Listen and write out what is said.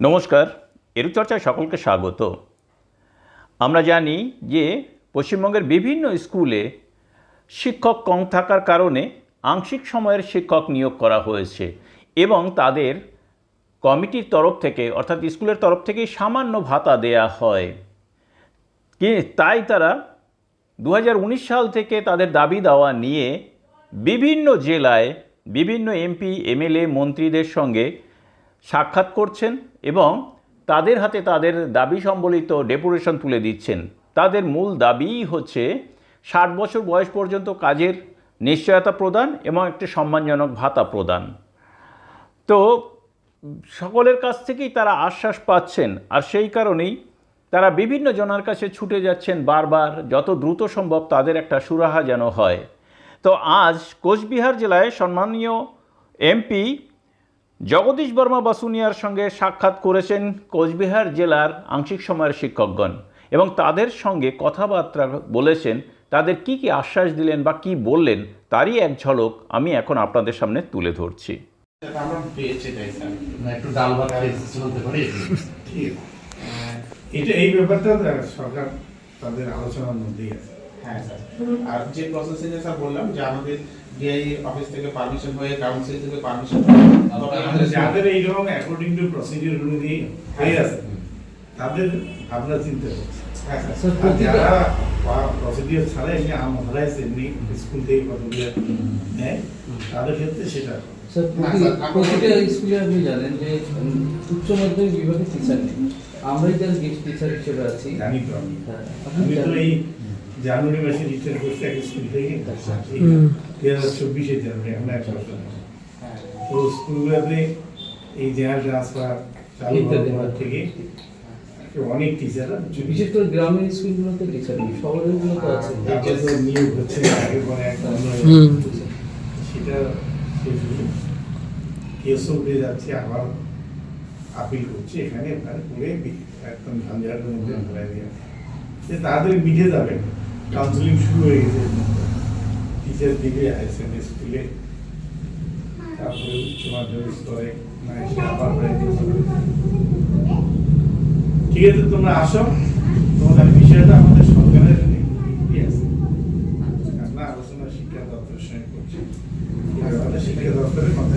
নমস্কার, এরুচর্চায় সকলকে স্বাগত। আমরা জানি যে পশ্চিমবঙ্গের বিভিন্ন স্কুলে শিক্ষক কম থাকার কারণে আংশিক সময়ের শিক্ষক নিয়োগ করা হয়েছে এবং তাদের কমিটির তরফ থেকে, অর্থাৎ স্কুলের তরফ থেকেই সামান্য ভাতা দেয়া হয়। তাই তারা দু হাজার উনিশ সাল থেকে তাদের দাবি দাওয়া নিয়ে বিভিন্ন জেলায় বিভিন্ন এমপি, এমএলএ, মন্ত্রীদের সঙ্গে সাক্ষাৎ করছেন এবং তাদের হাতে তাদের দাবি সম্বলিত ডেপুটেশন তুলে দিচ্ছেন। তাদের মূল দাবিই হচ্ছে ষাট বছর বয়স পর্যন্ত কাজের নিশ্চয়তা প্রদান এবং একটি সম্মানজনক ভাতা প্রদান। তো সকলের কাছ থেকেই তারা আশ্বাস পাচ্ছেন আর সেই কারণেই তারা বিভিন্ন জনের কাছে ছুটে যাচ্ছেন বারবার, যত দ্রুত সম্ভব তাদের একটা সুরাহা যেন হয়। তো আজ কোচবিহার জেলায় সম্মানীয় এমপি জগদীশ বর্মা বাসুনিয়ার সঙ্গে সাক্ষাৎ করেছেন কোচবিহার জেলার আংশিক সময়ের শিক্ষকগণ এবং তাদের সঙ্গে কথাবার্তা বলেছেন তাদের কি কি আশ্বাস দিলেন বা কি বললেন তারই এক ঝলক আমি এখন আপনাদের সামনে তুলে ধরছি। এটা এই ব্যাপারটা সরকার তাদের আলোচনার মধ্যেই আছে। হ্যাঁ স্যার। আর যে প্রসেসিং স্যার বললাম যে আমাদের ডিআই অফিস থেকে পারমিশন হয়ে কাউন্সিল থেকে পারমিশন যাদের এইরকম অ্যাকর্ডিং টু প্রসিডিউর অনুযায়ী হয়ে আছে তাদের ভাবনা চিন্তা করছে যারা প্রসিডিউর ছাড়া এমনি আম হারাইছে এমনি স্কুল থেকে কতগুলো নেয় তাদের ক্ষেত্রে সেটা। স্যার প্রতিটা স্কুলে আপনি জানেন যে উচ্চ মাধ্যমিক বিভাগে টিচার নেই। আমরাই যার গেস্ট টিচার হিসেবে আছি। জানি তো আমি। হ্যাঁ, আমি তো এই জানুয়ারি মাসে রিটার্ন করছি এক স্কুল থেকে। দুই হাজার চব্বিশে জানুয়ারি আমরা এক বছর। হ্যাঁ তো স্কুলগুলোতে এই জেনারেল ট্রান্সফার চালু হওয়ার থেকে অনেক টিচাররা বিশেষ করে গ্রামের স্কুলগুলোতে টিচার নেই শহরেরগুলো তো আছে নিয়োগ হচ্ছে আগে পরে হয়ে। সেটা শেষ হলো। যাচ্ছে আবার আপিল করছি এখানে ওখানে করে একদম ঝঞ্ঝাটের মধ্যে ফেলাই দিয়ে যে তাড়াতাড়ি মিটে যাবে কাউন্সিলিং শুরু হয়ে গেছে টিচার দিকে হায়ার সেকেন্ডারি স্কুলে তারপরে উচ্চ মাধ্যমিক স্তরে মানে ঠিক আছে তোমরা আসো। তোমাদের বিষয়টা আমাদের সরকারের আলোচনা শিক্ষা দপ্তরের সঙ্গে করছি। হ্যাঁ, শিক্ষা দপ্তরের কথা